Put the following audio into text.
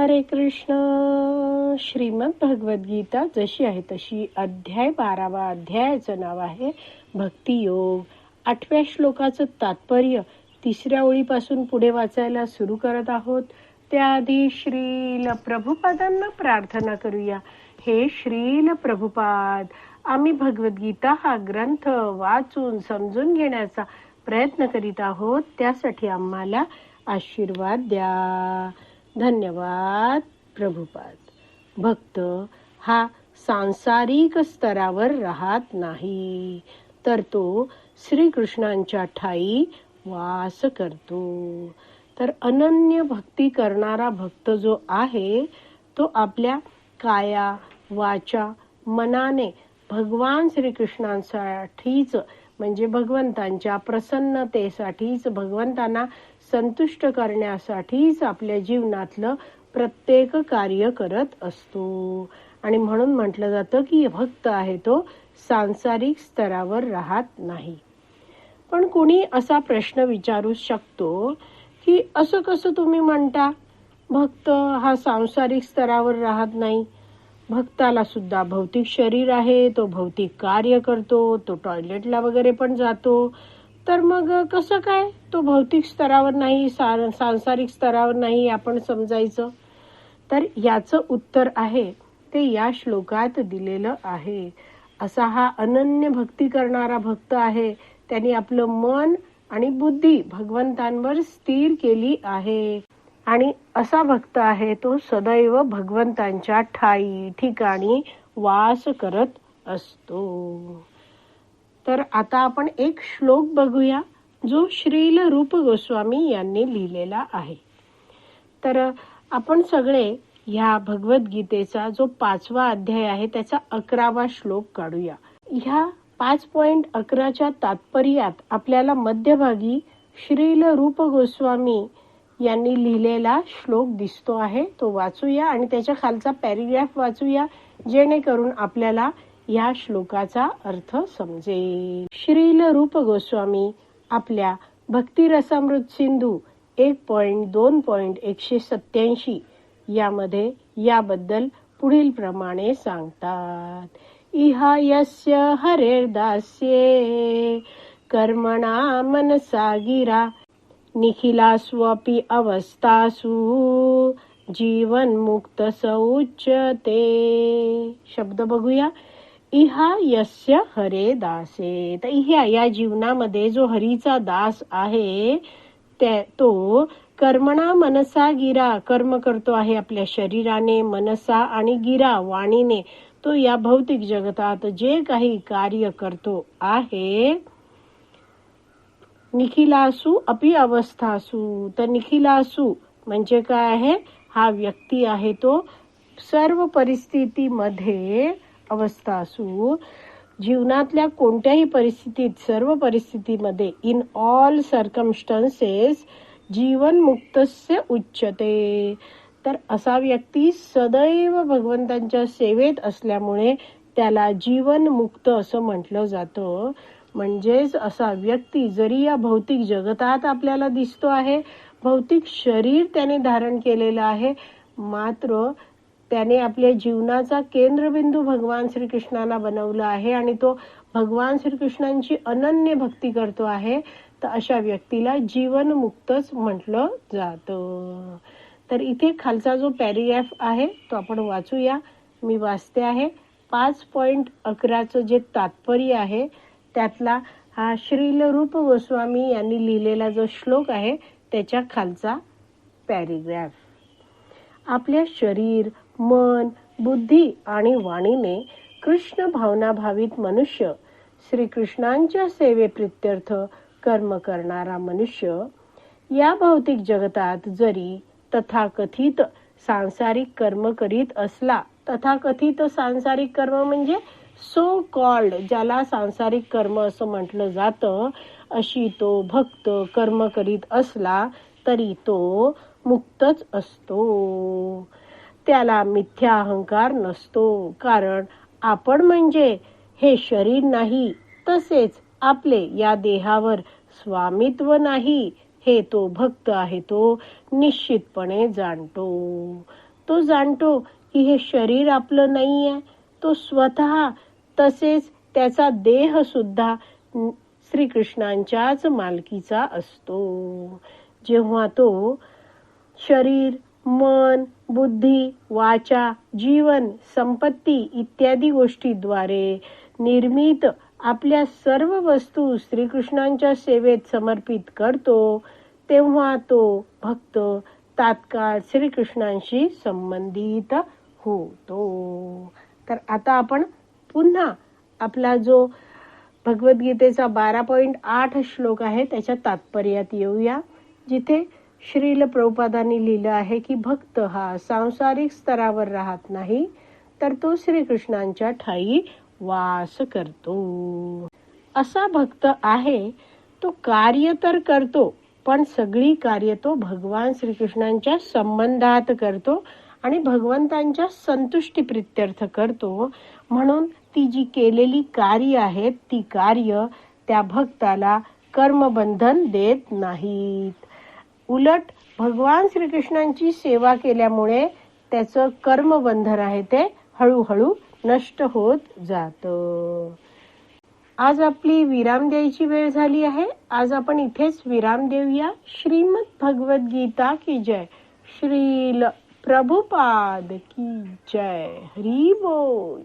हरे कृष्ण. श्रीमद भगवद्गीता जशी आहे तशी अध्याय बारावा अध्यायाचं नाव आहे भक्तियोग आठव्या श्लोकाचं तात्पर्य तिसऱ्या ओळीपासून पुढे वाचायला सुरू करत आहोत. त्याआधी श्रील प्रभुपादांना प्रार्थना करूया. हे श्रील प्रभुपाद आम्ही भगवद्गीता हा ग्रंथ वाचून समजून घेण्याचा प्रयत्न करीत आहोत. त्यासाठी आम्हाला आशीर्वाद द्या. धन्यवाद प्रभुपाद. भक्त हा सांसारिक स्तरावर राहत नाही तर तो श्रीकृष्णांच्या ठाई वास करतो. तर अनन्य भक्ती करणारा भक्त जो आहे तो आपल्या काया वाचा मनाने भगवान श्रीकृष्णांसाठीच म्हणजे भगवंतांच्या प्रसन्नतेसाठीच भगवंतांना संतुष्ट करण्यासाठीच आपल्या जीवनातलं प्रत्येक कार्य करत असतो. आणि म्हणून म्हटलं जातं की भक्त आहे तो सांसारिक स्तरावर राहत नाही. पण कुणी असा प्रश्न विचारू शकतो की असं कसं तुम्ही म्हणता? भक्त हा सांसारिक स्तरावर राहत नाही. भक्ताला सुद्धा भौतिक शरीर आहे तो भौतिक कार्य करतो तो टॉयलेटला वगैरे पण जातो. तर मग कसं काय? तो भौतिक स्तरावर नाही सांसारिक स्तरावर नाही आपण समजायचं. तर याचं उत्तर आहे ते या श्लोकात दिलेलं आहे. असा हा अनन्य भक्ती करणारा भक्त आहे. त्यांनी आपलं मन आणि बुद्धी भगवंतांवर स्थिर केली आहे. आणि असा भक्त आहे तो सदैव भगवंतांच्या ठाई ठिकाणी वास करत असतो. तर आता आपण एक श्लोक बघूया जो श्रील रूप गोस्वामी यांनी लिहिलेला आहे. तर आपण सगळे ह्या भगवद्गीतेचा जो पाचवा अध्याय आहे त्याचा अकरावा श्लोक काढूया. ह्या पाच पॉइंट अकराच्या तात्पर्यात आपल्याला मध्यभागी श्रील रूप गोस्वामी यांनी लिहिलेला श्लोक दिसतो आहे. तो वाचूया आणि त्याच्या खालचा पॅरिग्राफ वाचूया जेणेकरून आपल्याला या श्लोकाचा अर्थ समजेल. श्रील रूप गोस्वामी आपल्या भक्ती रसामृत सिंधू एक पॉइंट दोन पॉइंट एकशे सत्याऐंशी यामध्ये याबद्दल पुढील प्रमाणे सांगतात. इहा यस्य हरेर्दास्ये कर्मणा मनसा गिरा निखिलास्वपि अवस्थासु जीवन मुक्त सौच्यते शब्द बघूया. इहा यस्य हरे दासे तर ह्या या जीवनामध्ये जो हरीचा दास आहे त्या तो कर्मणा मनसा गिरा. कर्म करतो आहे आपल्या शरीराने मनसा आणि गिरा वाणीने. तो या भौतिक जगतात जे काही कार्य करतो आहे निखिलासू अपि अवस्थासू तर निखिलासू म्हणजे काय आहे? हा व्यक्ती आहे तो सर्व परिस्थितीमध्ये अवस्था असू जीवनातल्या कोणत्याही परिस्थितीत सर्व परिस्थितीमध्ये इन ऑल सर्कमस्टन्सेस जीवन मुक्तस्य उच्चते तर असा व्यक्ती सदैव भगवंतांच्या सेवेत असल्यामुळे त्याला जीवन मुक्त असं म्हटलं जातं. म्हणजेच असा व्यक्ती जरी या भौतिक जगतात आपल्याला दिसतो आहे भौतिक शरीर त्याने धारण केलेलं आहे मात्र त्याने आपल्या जीवनाचा केंद्रबिंदू भगवान श्रीकृष्णाला बनवला आहे आणि तो भगवान श्रीकृष्णांची अनन्य भक्ती करतो आहे तर अशा व्यक्तीला जीवनमुक्तच म्हटलं जातं. तर इथे खालचा जो पॅरिग्राफ आहे तो आपण वाचूया. मी वाचते आहे पाच पॉईंट अकराचं जे तात्पर्य आहे त्यातला हा श्रील रूप गोस्वामी यांनी लिहिलेला जो श्लोक आहे त्याच्या खालचा पॅरिग्राफ. आपल्या शरीर मन बुद्धी आणि वाणीने कृष्ण भावनाभावित मनुष्य श्रीकृष्णांच्या सेवेप्रित्यर्थ कर्म करणारा मनुष्य या भौतिक जगतात जरी तथाकथित सांसारिक कर्म करीत असला तथाकथित सांसारिक कर्म म्हणजे सो कॉल्ड ज्याला सांसारिक कर्म असं म्हटलं जातं अशी तो भक्त कर्म करीत असला तरी तो मुक्तच असतो. त्याला मिथ्या अहंकार नसतो. कारण आपण म्हणजे हे शरीर नाही तसेच आपले या देहावर स्वामित्व नाही हे तो भक्त आहे तो निश्चितपणे जाणतो. तो जाणतो की हे शरीर आपलं नाही आहे तो स्वतः तसेच त्याचा देह सुद्धा श्रीकृष्णांच्याच मालकीचा असतो. जेव्हा तो शरीर मन बुद्धी वाचा जीवन संपत्ती इत्यादी गोष्टीद्वारे निर्मित आपल्या सर्व वस्तू श्रीकृष्णांच्या सेवेत समर्पित करतो तेव्हा तो भक्त तात्काळ श्रीकृष्णांशी संबंधित होतो. तर आता आपण पुन्हा आपला जो भगवद्गीतेचा बारा पॉईंट आठ श्लोक आहे त्याच्या तात्पर्यात येऊया. जिथे श्रील प्रभुपादांनी लिहिलं आहे की भक्त हा सांसारिक स्तरावर राहत नाही तर तो श्रीकृष्णांच्या ठाई वास करतो. असा भक्त आहे तो कार्य तर करतो पण सगळी कार्य तो भगवान श्रीकृष्णांच्या संबंधात करतो आणि भगवंतांच्या संतुष्टी प्रित्यर्थ करतो. म्हणून ती जी केलेली कार्य आहेत ती कार्य त्या भक्ताला कर्मबंधन देत नाहीत. उलट भगवान श्रीकृष्णांची सेवा केल्यामुळे त्याचं कर्मबंधन आहे ते हळूहळू नष्ट होत जात. आज आपली विराम द्यायची वेळ झाली आहे. आज आपण इथेच विराम देऊया. श्रीमद गीता की जय. श्रील प्रभुपाद की जय. हरी बोल.